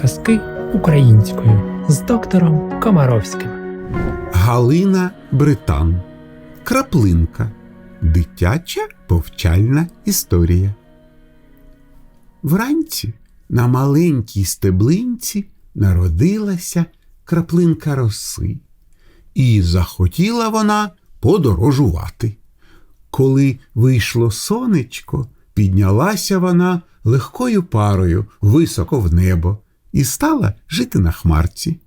Казки українською з доктором Комаровським. Галина Британ. Краплинка. Дитяча повчальна історія. Вранці на маленькій стеблинці народилася краплинка роси, і захотіла вона подорожувати. Коли вийшло сонечко, піднялася вона легкою парою високо в небо і стала жити на хмарці.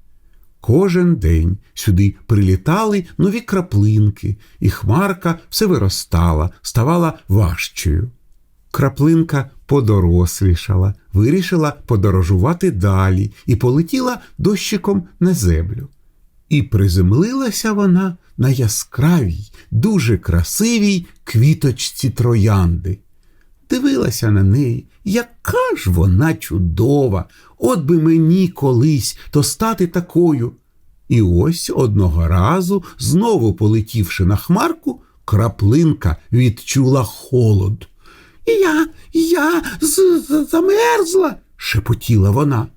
Кожен день сюди прилітали нові краплинки, і хмарка все виростала, ставала важчою. Краплинка подорослішала, вирішила подорожувати далі і полетіла дощиком на землю. І приземлилася вона на яскравій, дуже красивій квіточці троянди. Дивилася на неї, яка ж вона чудова, от би мені колись то стати такою. І ось одного разу, знову полетівши на хмарку, краплинка відчула холод. Я, я замерзла, шепотіла вона.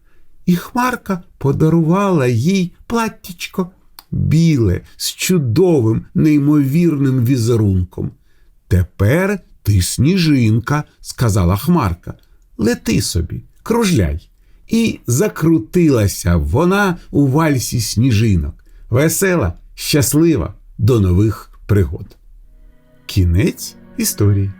І хмарка подарувала їй платтячко біле з чудовим, неймовірним візерунком. Тепер ти сніжинка, сказала Хмарка. Лети собі, кружляй. І закрутилася вона у вальсі сніжинок. Весела, щаслива, до нових пригод. Кінець історії.